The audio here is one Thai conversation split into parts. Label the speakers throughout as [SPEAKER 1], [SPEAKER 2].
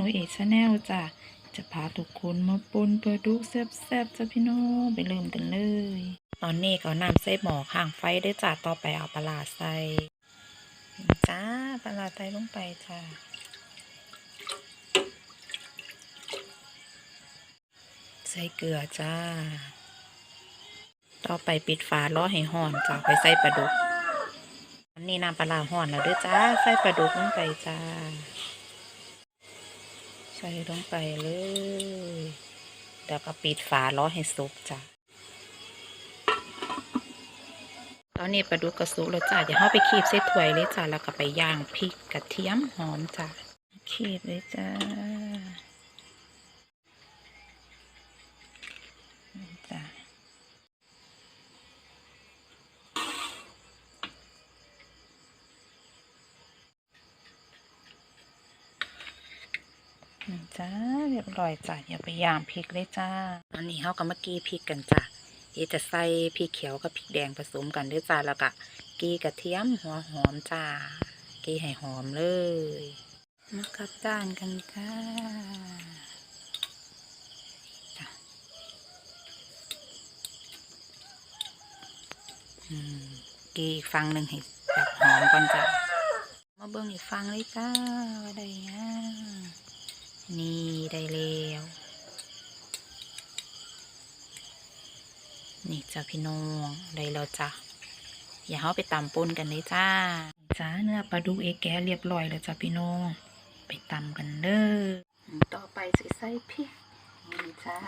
[SPEAKER 1] หนูเอชแนลจะจะพาทุกคนมาปนปลาดุกแซ่บๆจ้ะพี่น้องไปเริ่มกันเลย ตอนนี้ก็นำใส่หม้อข้างไฟได้จ้ะต่อไปเอาปลาใส่จ้าปลาใส่ลงไปจ้าใส่เกลือจ้า ต่อไปปิดฝาล้อให้ห่อนจ้าไปใส่ปลาดุกอันนี้น้ำปลาห่อนแล้วด้วยจ้า ใส่ปลาดุกลงไปจ้า ใส่ลงไปเลย แล้วก็ปิดฝาล้อให้สุกจ้ะตอนนี้ปลาดุกกระสุกแล้วจ้ะเดี๋ยวเราไปคีบใส่ถ้วยเลยจ้ะแล้วก็ไปย่างพริกกระเทียมหอมจ้ะคีบเลยจ้า จ้าเรียบร้อยจ้ะอย่าไปย่างพริกเลยจ้าตอนนี้เราก็มากีพริกกันจ้ะเอะจะใส่พริกเขียวกับพริกแดงผสมกันด้วยจ้าแล้วก็กีกระเทียมหัวหอมจ้ากีให้หอมเลยมากลับด้านกันจ้าจ้ะอืมกีอีกฟังหนึ่งให้แบบหอมก่อนจ้ะมาเบิ่งอีกฟังเลยจ้าว่าได้ยัง นี่ได้แล้ว นี่จ้าพี่น้องได้แล้วจ้ะอย่าเฮาไปตำปนกันเลยจ้าจ้าเนื้อปลาดุกเอแกะเรียบร้อยแล้วจ้าพี่น้อง ไปตำกันเด้อต่อไปสิใส่พริกนี่จ้า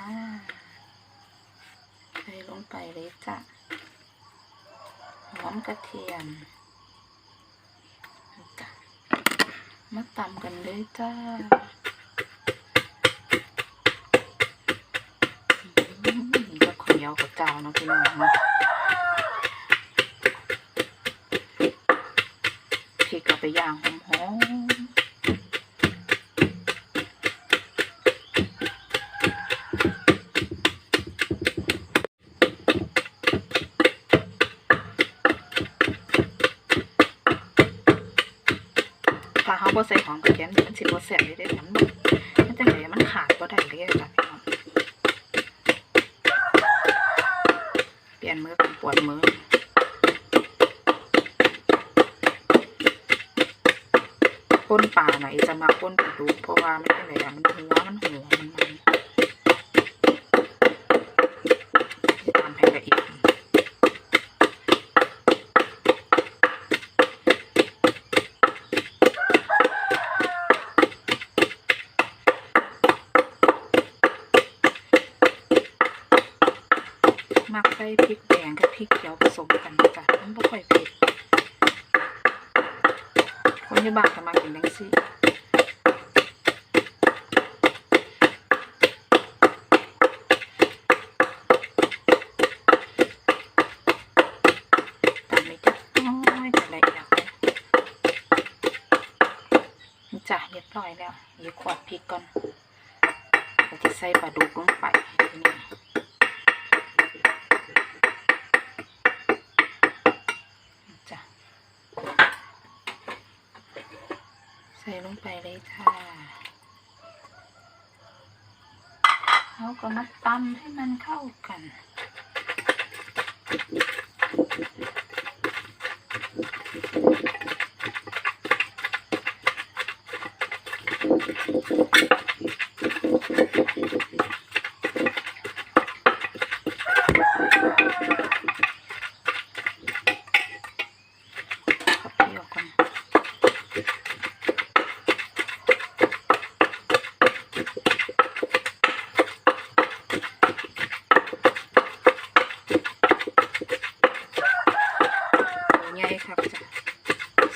[SPEAKER 1] ใส่ลงไปเลยจ้ะหอมกระเทียมนี่จ้ะมาตำกันเลยจ้า อืมก็ข ยวกับเจ้านะพี่น้องเนาะพริกเอาไปย่างหอมๆถ้าเฮาบ่ใส่หอมกระเทียมมันสิบ่แซ่บเลยเด้มันมันจังไดมันขาดบ่ได้เลยจ้ะพี่น้อง เป วนมือกันปวดมือป้นปลาไหนจะมาป้นปลาดุกเพราะว่าไมันเป็นอะไรอะมันหัวมันหัวมันมันจะตามให้ละเอียดมักใส่พริก ดงกับพริกเขียวผสมกันจ้ะมันไม่ค่อยเผ็ดคนที่บ้านก็มากินดังซี่ตามไม่จัดน้อยแต่ละอย่างนี่จ้ะเรียบร้อยแล้วเดี๋ยวขวดพริกก่อนเราจะใส่ปลาดุกลงไปนี่จ้ะใส่ลงไปเลยค่ะแล้วก็มาตำให้มันเข้ากัน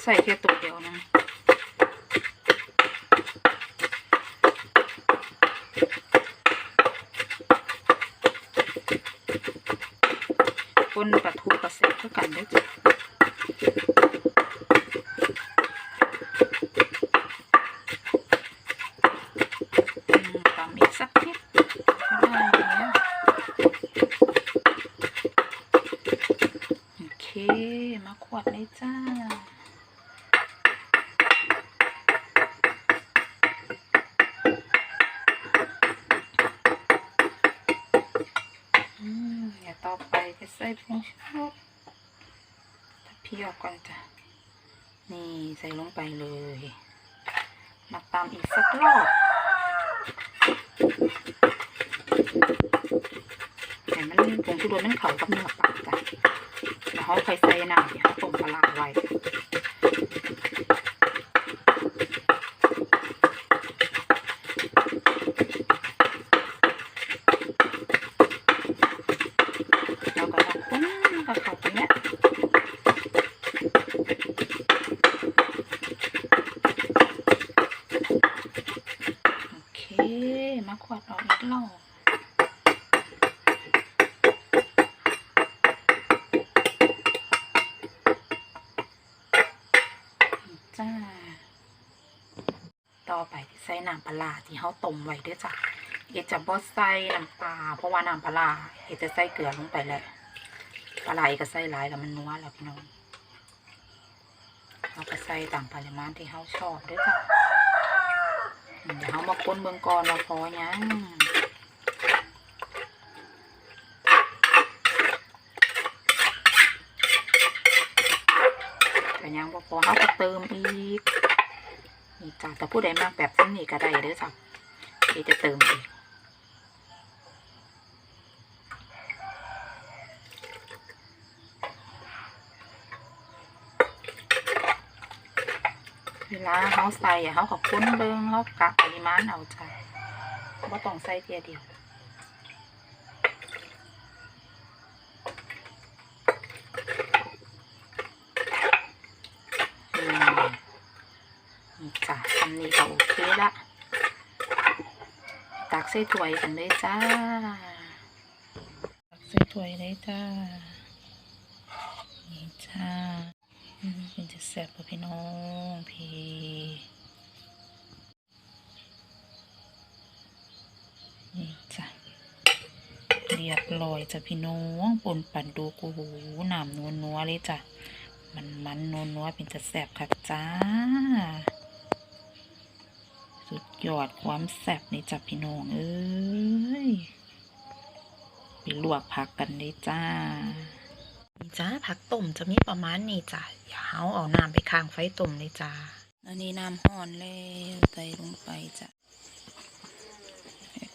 [SPEAKER 1] ใส่แค่ตัวเดียวนะปนปลาทูปลาเสกเท่ากันได้จ้ะอืมตำอีกสักนิดก็ได้แล้วโอเค มาขวดเลยจ้า ไปก็ใส่ผงชูรสถ้าพี่ออกก่อนจ้ะ นี่ใส่ลงไปเลย มาตามอีกสักรอบแต่มันผงชูรสมันเข่ากับเนื้อปลาจ้ะแล้วเขาค่อยใส่น้ำที่เขาต้มปลาร้าไว้ เราก็จะคุ้นกับเขาตรงเนี้ยโอเค มาขวดออกอีกรอบ จ้า ต่อไปที่ใส่น้ำปลาที่เขาต้มไว้ด้วยจ้ะเอจะบดใส่น้ำปลาเพราะว่าน้ำปลาร้าเอจะใส่เกลือลงไปแล้วปลาไหลก็ใส่หลายแล้วมันนัวแล้วพี่น้องเราก็ใส่ตามปริมาณที่เขาชอบด้วยจ้ะเดี๋ยวเขามาคนเมืองก่อนเราพอยังแต่ยังบ่ พอเขาก็เติมอีกนี่จ้ะแต่ผู้ใดมากแบบนี้ก็ได้เด้อจ้ะที่จะเติมอีกเวลาเขาใส่เขาก็คุ้นเบิ้งเขากะปริมาณเอาจ้ะว่าต้องใส่เทียเดียวอืมนี่ จ้ะทำนี้ก็โอเคละตักใส่ถ้วยกันเลยจ้า ตักใส่ถ้วยเลยจ้า นี่จ้าเป็นจะแซ่บป่ะพี่น้องพี่นี่จ้ะเรียบร้อยจ้ะพี่น้องปนปั่นดูกูหูน้ำนัวนัวเลยจ้ะมันมันนัวนัวเป็นจะแซ่บคักจ้า สุดยอดความแซ่บในจับพี่น้องเอ้ยไปลวกผักกันเลยจ้า นี่จ้าผักต้มจะมีประมาณนี้จ้ะอย่าเอาเอาน้ำไปข้างไฟต้มเลยจ้าอันนี้น้ำห่อนแล้วใส่ลงไปจ้ะ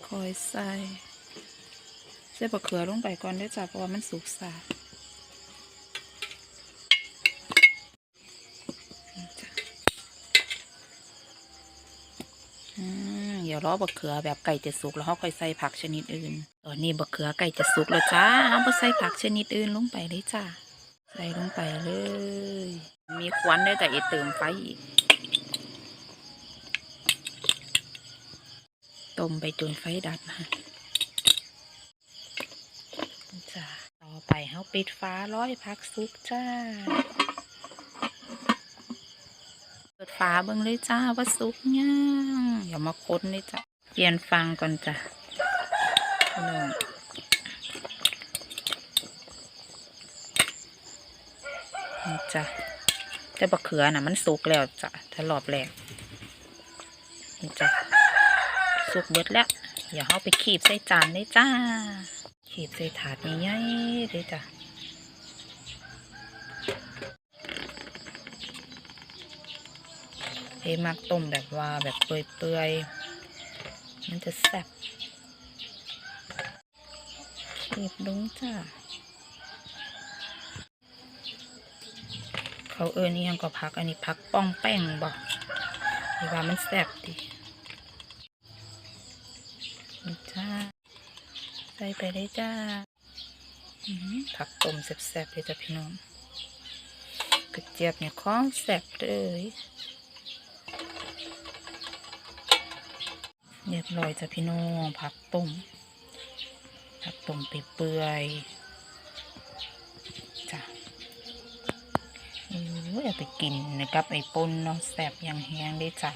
[SPEAKER 1] ค่อยๆใส่ใส่บะเขือลงไปก่อนเด้วยจ้ะเพราะว่ามันสุกสาดนี่จ้ะ อืม เดี๋ยวรอบะเขือแบบไก่จะสุกแล้วเขาค่อยใส่ผักชนิดอื่น ตอนนี้บะเขือไก่จะสุกแล้วจ้าเอาไปใส่ผักชนิดอื่นลงไปเลยจ้าใส่ลงไปเลย มีควันได้แต่เอเติมไฟอีก ต้มไปจนไฟดับมาจ้าต่อไปเขาปิดฟ้าร้อยผักสุกจ้า ฝาเบิ่งเลยจ้าว่าสุกยังอย่ามาค้นเลยจ้ะเปลี่ยนฟังก่อนจ้ะน้องนี่จ้ะแต่บะเขือน่ะมันสุกแล้วจ้ะถ้ารอบแรกนี่จ้ะสุกเบิดแล้วอย่าเอาไปขีบใส่จานเลยจ้า ขีบใส่ถาดใหญ่ๆเลยจ้ะ มักต้มแบบว่าแบบเปื่อยๆ มันจะแซ่บขีบลงจ้า เขาเอินี่ยังก็พักอันนี้พักป้องแป้งบอกนี่ว่ามันแซ่บดีจ้า ใส่ไปได้จ้าอือหือผักต้มแซ่บๆเลยจ้ะพี่น้องกระเจี๊ยบเนี่ยของแซ่บเลย เรียบร้อยจ้ะพี่น้องผักต้มผักต้มเปื่อยจ้ะออเอาไปกินนะครับไอ้ปนเนาะแสบอย่างแห้งได้จ้ะ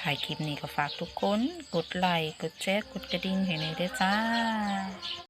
[SPEAKER 1] ถ่ายคลิปนี้ก็ฝากทุกคน กดไลค์กดแชร์กดกระดิ่งให้หน่อยด้วยจ้า